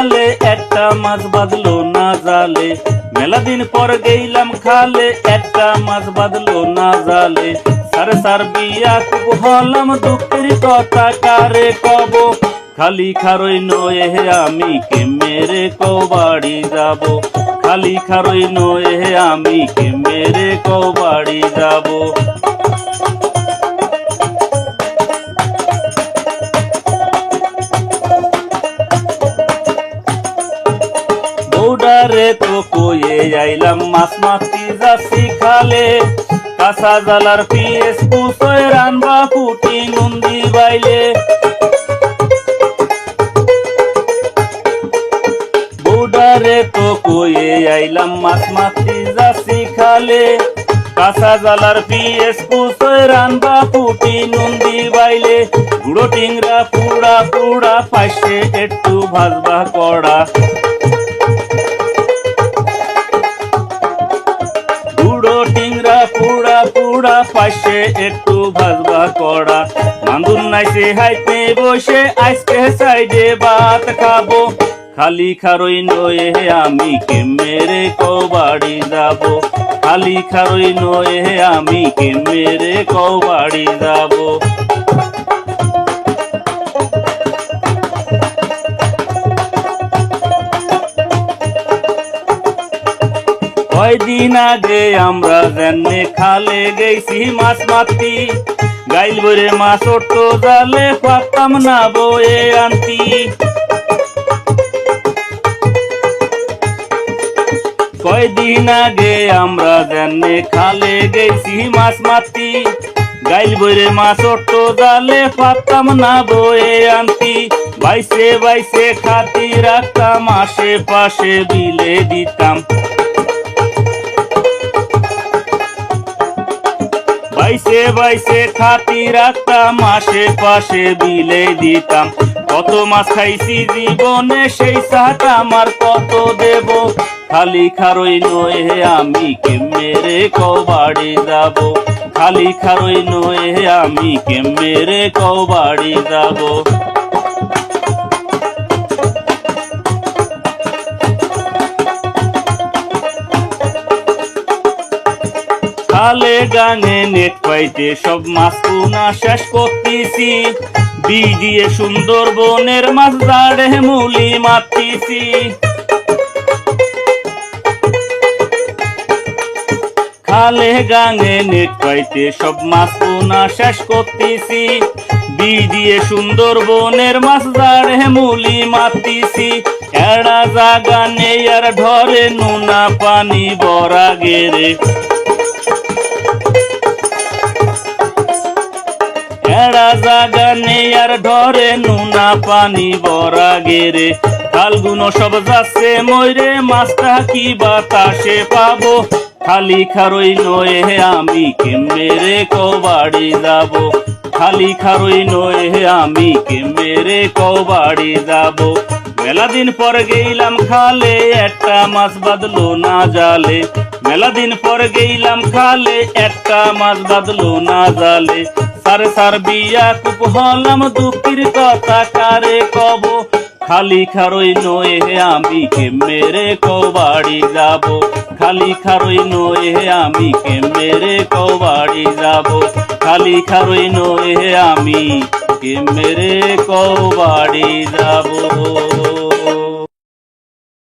খালে, একটা মাছ বাঁধলো না জালে। মেলা দিন পর গেলাম খালে, একটা মাছ বাঁধলো না জালে। সারে সার বিয়া খুব হলাম দুঃখের কথা, কারে কব? খালি খারই নয়ে হে, আমি কে মেরে কো বাড়ি যাব? খালি খারই নয়ে হে, আমি কে মেরে কো বাড়ি যাব? আইলাম মাছ মাতি যাচ্ছি খালে কাঁচা জালার পিএস পুষয় রানবা পুটি নন্দী বাইলে। বৌডারে তো কয়ে আইলাম মাছ মাতি যাচ্ছি খালে কাঁচা জালার পিএস পুষয় রানবা পুটি নন্দী বাইলে। গুড়ো টিংরা পুড়া পুড়া পাশে একটু ভাজবা কড়া। পুড়া পাশে একটু ভাজবা করা। মান্দুর নাইছে হাইতে বসে, আজকে সাইডে ভাত খাব। খালি খারই নয়ে আমি কে মেরে কবাড়ি বাড়ি যাব। খালি খারই নয়ে আমি কে মেরে কবাড়ি যাব। কয়দিন আগে আমরা জেনে খালে গেছি মাছ মাতি। গাইল বরে মাছ ওটো জালে পাতাম না বয়ে আনতি। কয়দিন আগে আমরা খালে গেছি মাছ মাতি। গাইল মাছ জালে পাতাম না বয়ে আনতি। বাইসে বাইসে খাতি রাখতাম আশেপাশে বিলে দিতাম। বাইসে খাতি রাখতাম আশেপাশে বিলে দিতাম। কত মাছ খাইছি জীবনে সেই সাহাটা আমার কত দেব? খালি খারই নয়ে আমি কে মেরে কবাড়ি যাব? খালি খারই নয়ে আমি কে মেরে কবাড়ি যাব? গাঙে নেট পাইতে সব মাছ পুনা শেষ করতেছি। বি দিয়ে সুন্দর বনের মাছ দাঁড়ে মুলি মারতেছি। খালে গাঙে নেট পাইতে সব মাছ পুনা শেষ করতেছি। বি দিয়ে সুন্দর বনের মাছ দাঁড়ে মুলি মারতেছি। এড়া জাগা নেই আর ঢরে নুনা পানি বরা গেরে এড়া জাগা নেই আর নুনা পানি গেরে সব যাচ্ছে ময়রে, মাছটা কি বাতাসে পাবো? খালি খারই নয়ে আমি কে মেরে কবাড়ি যাব? খালি খারই নয়ে আমি কে মেরে কবাড়ি যাব? মেলা দিন পর গেলাম খালে, একটা মাছ বাদলো না জালে। মেলা দিন পর গেলাম খালে, একটা মাছ বাদলো না জালে। সারে সার বিয়া কুপ হলাম দুঃখের কথা, কারে কব? খালি খারই নয়ে হে আমি কে মেরে কবাড়ি যাব? খালি খারই নয়ে হে আমি কে মেরে কবাড়ি যাব? খালি খারই নয়ে হে আমি কে মেরে কবাড়ি যাব?